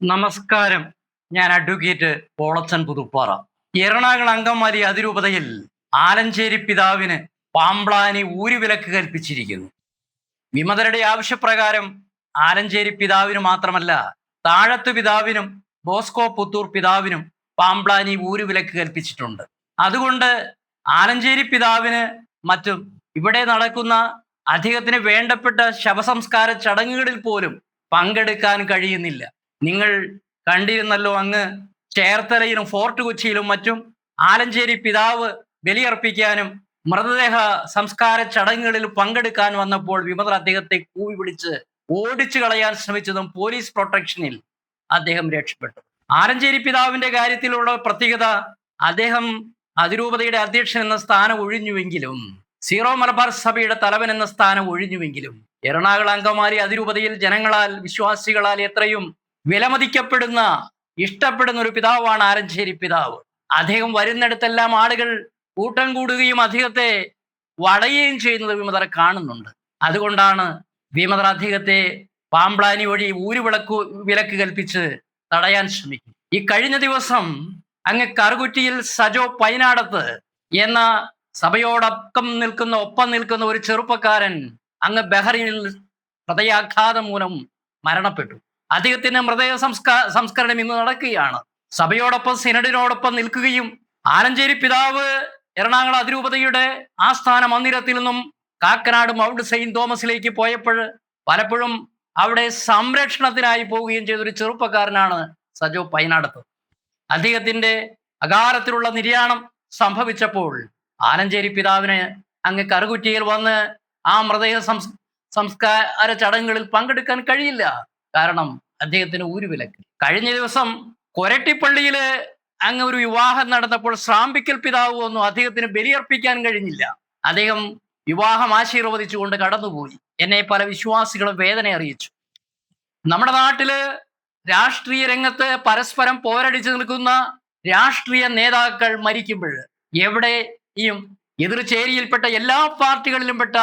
നമസ്കാരം. ഞാൻ അഡ്വക്കേറ്റ് പോളച്ചൻ പുതുപ്പാറ. എറണാകുളം അങ്കമാലി അതിരൂപതയിൽ ആലഞ്ചേരി പിതാവിന് പാമ്പ്ളാനി ഊരുവിലക്ക് കൽപ്പിച്ചിരിക്കുന്നു. വിമതരുടെ ആവശ്യപ്രകാരം ആലഞ്ചേരി പിതാവിന് മാത്രമല്ല താഴത്തു പിതാവിനും ബോസ്കോ പുത്തൂർ പിതാവിനും പാമ്പ്ളാനി ഊരുവിലക്ക് കൽപ്പിച്ചിട്ടുണ്ട്. അതുകൊണ്ട് ആലഞ്ചേരി പിതാവിന് മറ്റും ഇവിടെ നടക്കുന്ന അദ്ദേഹത്തിന് വേണ്ടപ്പെട്ട ശവസംസ്കാര ചടങ്ങുകളിൽ പോലും പങ്കെടുക്കാൻ കഴിയുന്നില്ല. നിങ്ങൾ കണ്ടിരുന്നല്ലോ അങ്ങ് ചേർത്തലയിലും ഫോർട്ട് കൊച്ചിയിലും മറ്റും ആലഞ്ചേരി പിതാവ് ബലിയർപ്പിക്കാനും മൃതദേഹ സംസ്കാര ചടങ്ങുകളിൽ പങ്കെടുക്കാൻ വന്നപ്പോൾ വിമതർ അദ്ദേഹത്തെ കൂവി വിളിച്ച് ഓടിച്ചു കളയാൻ ശ്രമിച്ചതും പോലീസ് പ്രൊട്ടക്ഷനിൽ അദ്ദേഹം രക്ഷപ്പെട്ടു. ആലഞ്ചേരി പിതാവിന്റെ കാര്യത്തിലുള്ള പ്രത്യേകത അദ്ദേഹം അതിരൂപതയുടെ അധ്യക്ഷൻ എന്ന സ്ഥാനം ഒഴിഞ്ഞുവെങ്കിലും സീറോ മലബാർ സഭയുടെ തലവൻ എന്ന സ്ഥാനം ഒഴിഞ്ഞുവെങ്കിലും എറണാകുളം അങ്കമാലി അതിരൂപതയിൽ ജനങ്ങളാൽ വിശ്വാസികളാൽ എത്രയും വിലമതിക്കപ്പെടുന്ന ഇഷ്ടപ്പെടുന്ന ഒരു പിതാവാണ് ആരഞ്ചേരി പിതാവ്. അദ്ദേഹം വരുന്നിടത്തെല്ലാം ആളുകൾ കൂട്ടം കൂടുകയും അദ്ദേഹത്തെ വളയുകയും ചെയ്യുന്നത് വിമതർ കാണുന്നുണ്ട്. അതുകൊണ്ടാണ് വിമതർ അദ്ദേഹത്തെ പാമ്പ്ലാനി വഴി ഊരുവിളക്ക് വിലക്ക് കൽപ്പിച്ച് തടയാൻ ശ്രമിക്കും. ഈ കഴിഞ്ഞ ദിവസം അങ്ങ് കറുകുറ്റിയിൽ സജോ പൈനാടത്ത് എന്ന സഭയോടൊപ്പം നിൽക്കുന്ന ഒപ്പം നിൽക്കുന്ന ഒരു ചെറുപ്പക്കാരൻ അങ്ങ് ബഹറിനിൽ ഹൃദയാഘാതം മൂലം മരണപ്പെട്ടു. അദ്ദേഹത്തിന്റെ മൃതദേഹ സംസ്കാ സംസ്കരണം ഇന്ന് നടക്കുകയാണ്. സഭയോടൊപ്പം സിനഡിനോടൊപ്പം നിൽക്കുകയും ആലഞ്ചേരി പിതാവ് എറണാകുളം അതിരൂപതയുടെ ആസ്ഥാന മന്ദിരത്തിൽ നിന്നും കാക്കനാട് മൗണ്ട് സെയിന്റ് തോമസിലേക്ക് പോയപ്പോൾ പലപ്പോഴും അവിടെ സംരക്ഷണത്തിനായി പോവുകയും ചെയ്ത ഒരു ചെറുപ്പക്കാരനാണ് സജോ പൈനാടത്ത്. അദ്ദേഹത്തിന്റെ അകാലത്തിലുള്ള നിര്യാണം സംഭവിച്ചപ്പോൾ ആലഞ്ചേരി പിതാവിന് അങ്ങ് കറുകുറ്റിയിൽ വന്ന് ആ മൃതദേഹ സംസ് സംസ്കാര ചടങ്ങുകളിൽ പങ്കെടുക്കാൻ കഴിയില്ല. കാരണം അദ്ദേഹത്തിന് ഊരുവിലക്ക്. കഴിഞ്ഞ ദിവസം കൊരട്ടിപ്പള്ളിയിൽ അങ്ങ് ഒരു വിവാഹം നടന്നപ്പോൾ ശ്രാമ്പിക്കൽ പിതാവ് വന്നു. അദ്ദേഹത്തിന് ബലിയർപ്പിക്കാൻ കഴിഞ്ഞില്ല. അദ്ദേഹം വിവാഹം ആശീർവദിച്ചുകൊണ്ട് കടന്നുപോയി. എന്നെ പല വിശ്വാസികളും വേദന അറിയിച്ചു. നമ്മുടെ നാട്ടിൽ രാഷ്ട്രീയ രംഗത്ത് പരസ്പരം പോരടിച്ചു നിൽക്കുന്ന രാഷ്ട്രീയ നേതാക്കൾ മരിക്കുമ്പോൾ എവിടെയും എതിർചേരിയിൽപ്പെട്ട എല്ലാ പാർട്ടികളിലും പെട്ട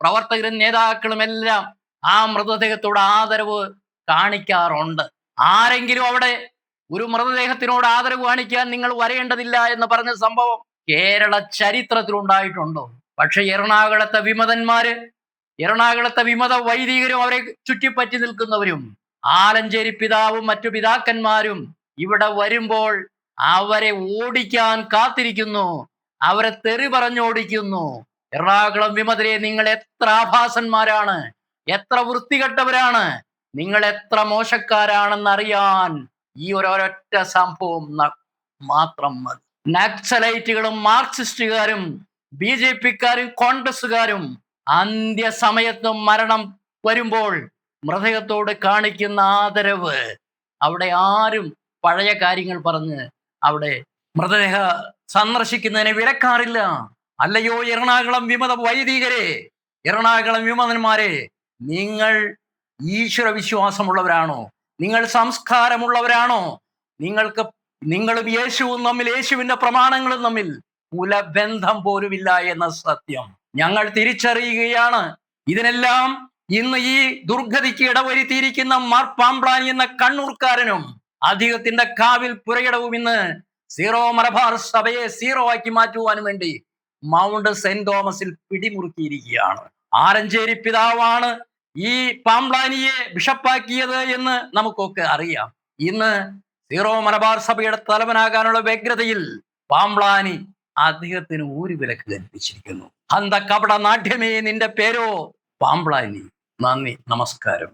പ്രവർത്തകരും നേതാക്കളും എല്ലാം ആ മൃതദേഹത്തോട് ആദരവ് കാണിക്കാറുണ്ട്. ആരെങ്കിലും അവിടെ ഒരു മൃതദേഹത്തിനോട് ആദരവ് കാണിക്കാൻ നിങ്ങൾ വരേണ്ടതില്ല എന്ന് പറഞ്ഞ സംഭവം കേരള ചരിത്രത്തിൽ ഉണ്ടായിട്ടുണ്ടോ പക്ഷെ എറണാകുളത്തെ വിമതന്മാര് എറണാകുളത്തെ വിമത വൈദികരും അവരെ ചുറ്റിപ്പറ്റി നിൽക്കുന്നവരും ആലഞ്ചേരി പിതാവും മറ്റു പിതാക്കന്മാരും ഇവിടെ വരുമ്പോൾ അവരെ ഓടിക്കാൻ കാത്തിരിക്കുന്നു അവരെ തെറി പറഞ്ഞോടിക്കുന്നു. എറണാകുളം വിമതരെ നിങ്ങൾ എത്ര ആഭാസന്മാരാണ്. എത്ര വൃത്തികെട്ടവരാണ്. നിങ്ങൾ എത്ര മോശക്കാരാണെന്ന് അറിയാൻ ഈ ഒരൊറ്റ സംഭവം മാത്രം മതി. നക്സലൈറ്റുകളും മാർക്സിസ്റ്റുകാരും ബി ജെ പിക്കാരും കോൺഗ്രസുകാരും അന്ത്യസമയത്തും മരണം വരുമ്പോൾ മൃതകത്തോട് കാണിക്കുന്ന ആദരവ്. അവിടെ ആരും പഴയ കാര്യങ്ങൾ പറഞ്ഞ് അവിടെ മൃതദേഹ സന്ദർശിക്കുന്നതിനെ വിലക്കാറില്ല. അല്ലയോ എറണാകുളം വിമത വൈദികരെ എറണാകുളം വിമതന്മാരെ നിങ്ങൾ ഈശ്വര വിശ്വാസമുള്ളവരാണോ നിങ്ങൾ സംസ്കാരമുള്ളവരാണോ? നിങ്ങൾക്ക് നിങ്ങളും യേശുവും തമ്മിൽ യേശുവിന്റെ പ്രമാണങ്ങളും തമ്മിൽ കുലബന്ധം പോലുമില്ല എന്ന സത്യം ഞങ്ങൾ തിരിച്ചറിയുകയാണ്. ഇതിനെല്ലാം ഇന്ന് ഈ ദുർഗതിക്ക് ഇടവരുത്തിയിരിക്കുന്ന മാർ എന്ന കണ്ണൂർക്കാരനും അദ്ദേഹത്തിന്റെ കാവിൽ പുരയിടവും ഇന്ന് സീറോ മലബാർ സഭയെ സീറോ ആക്കി മാറ്റുവാനും വേണ്ടി മൗണ്ട് സെന്റ് തോമസിൽ പിടിമുറുക്കിയിരിക്കുകയാണ്. ആരഞ്ചേരി പിതാവാണ് ഈ പാംബ്ലാനിയെ ബിഷപ്പാക്കിയത് എന്ന് നമുക്കൊക്കെ അറിയാം. ഇന്ന് സീറോ മലബാർ സഭയുടെ തലവനാകാനുള്ള വ്യഗ്രതയിൽ പാംബ്ലാനി അദ്ദേഹത്തിന് ഒരു വിലക്ക് കൽപ്പിച്ചിരിക്കുന്നു. അന്ത കപട നാട്യമേ നിന്റെ പേരോ? പാംബ്ലാനി നന്ദി നമസ്കാരം.